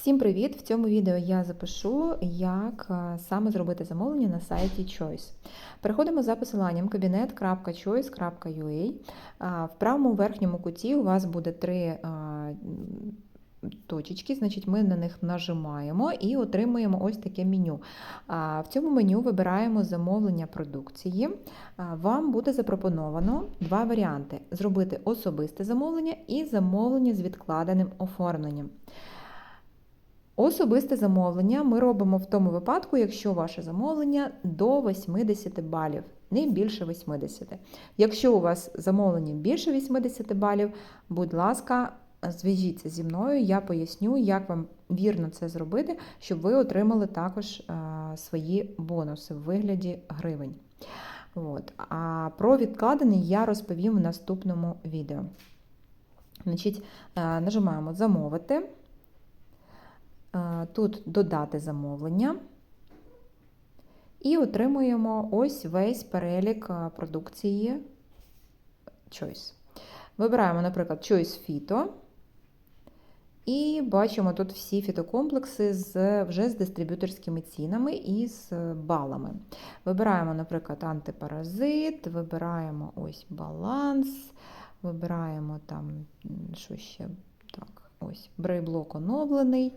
Всім привіт! В цьому відео я запишу, як е, саме зробити замовлення на сайті Choice. Переходимо за посиланням kabinet.choice.ua. В правому верхньому куті у вас буде три е, точечки, значить ми на них нажимаємо і отримуємо ось таке меню. В цьому меню вибираємо замовлення продукції. Вам буде запропоновано два варіанти: зробити особисте замовлення і замовлення з відкладеним оформленням. Особисте замовлення ми робимо в тому випадку, якщо ваше замовлення до 80 балів, не більше 80. Якщо у вас замовлення більше 80 балів, будь ласка, зв'яжіться зі мною, я поясню, як вам вірно це зробити, щоб ви отримали також свої бонуси в вигляді гривень. От. А про відкладений я розповім в наступному відео. Значить, Нажимаємо Замовити. Тут додати замовлення. І отримуємо ось весь перелік продукції Choice. Вибираємо, наприклад, Choice Phyto. І бачимо тут всі фітокомплекси з, вже з дистриб'юторськими цінами і з балами. Вибираємо, наприклад, антипаразит, вибираємо ось баланс, вибираємо там, що ще так, ось брейблок оновлений.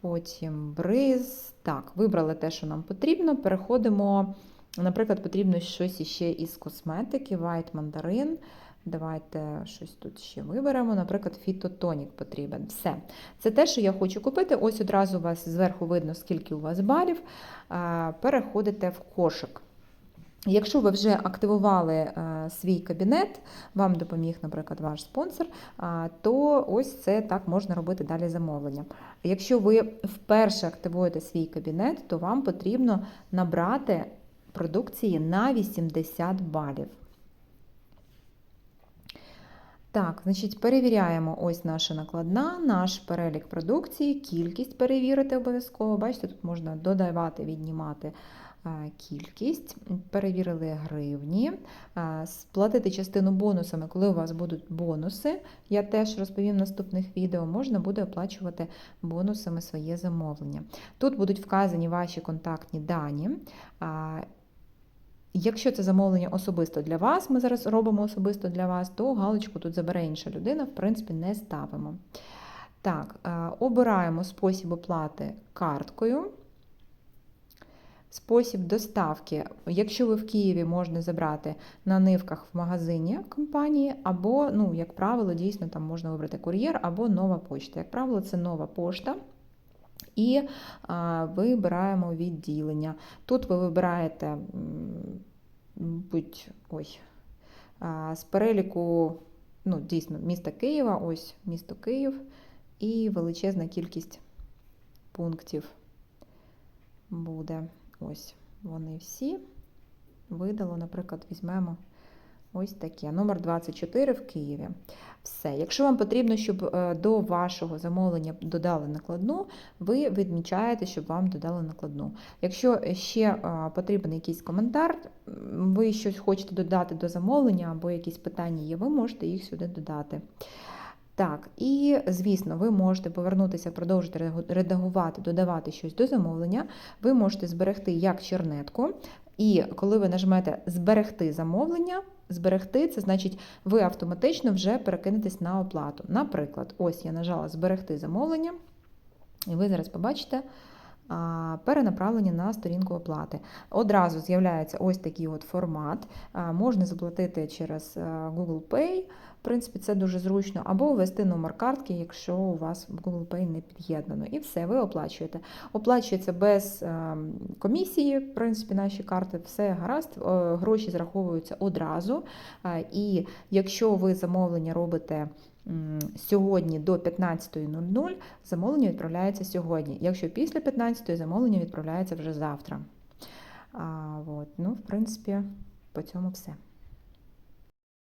Потім бриз. Так, вибрали те, що нам потрібно. Переходимо, наприклад, потрібно щось іще із косметики, White Mandarin. Давайте щось тут ще виберемо. Наприклад, фітотонік потрібен. Все. Це те, що я хочу купити. Ось одразу у вас зверху видно, скільки у вас балів. Переходите в кошик. Якщо ви вже активували е, свій кабінет, вам допоміг, наприклад, ваш спонсор, то ось це так можна робити далі замовлення. Якщо ви вперше активуєте свій кабінет, то вам потрібно набрати продукції на 80 балів. Так, значить, перевіряємо ось наша накладна, наш перелік продукції, кількість перевірити обов'язково. Бачите, тут можна додавати, віднімати кількість, перевірили гривні, сплатити частину бонусами, коли у вас будуть бонуси. Я теж розповім в наступних відео, можна буде оплачувати бонусами своє замовлення. Тут будуть вказані ваші контактні дані. Якщо це замовлення особисто для вас, ми зараз робимо особисто для вас, то галочку тут забере інша людина, в принципі, не ставимо. Так, обираємо спосіб оплати карткою. Спосіб доставки, якщо ви в Києві можна забрати на нивках в магазині компанії, або, ну, як правило, дійсно там можна вибрати кур'єр або нова почта. Як правило, це нова пошта. І вибираємо відділення. Тут ви вибираєте будь, ой, з переліку, ну, дійсно, міста Києва, ось місто Київ, і величезна кількість пунктів буде. Ось вони всі. Видало, наприклад, візьмемо ось таке. Номер 24 в Києві. Все. Якщо вам потрібно, щоб е, до вашого замовлення додали накладну, ви відмічаєте, щоб вам додали накладну. Якщо ще е, потрібен якийсь коментар, ви щось хочете додати до замовлення або якісь питання є, ви можете їх сюди додати. Так, і, звісно, ви можете повернутися, продовжити редагувати, додавати щось до замовлення. Ви можете зберегти як чернетку. І коли ви нажмете Зберегти замовлення, зберегти це значить, ви автоматично вже перекинетесь на оплату. Наприклад, ось я нажала Зберегти замовлення, і ви зараз побачите. Перенаправлення на сторінку оплати. Одразу з'являється ось такий от формат. Можна заплатити через е, Google Pay, в принципі, це дуже зручно, або ввести номер картки, якщо у вас Google Pay не під'єднано. І все, ви оплачуєте. Оплачується без е, комісії, в принципі, наші карти, все гаразд, гроші зраховуються одразу. І якщо ви замовлення робите сьогодні до 15.00 замовлення відправляється сьогодні. Якщо після 15.00 замовлення відправляється вже завтра. А, от. Ну, В принципі, по цьому все.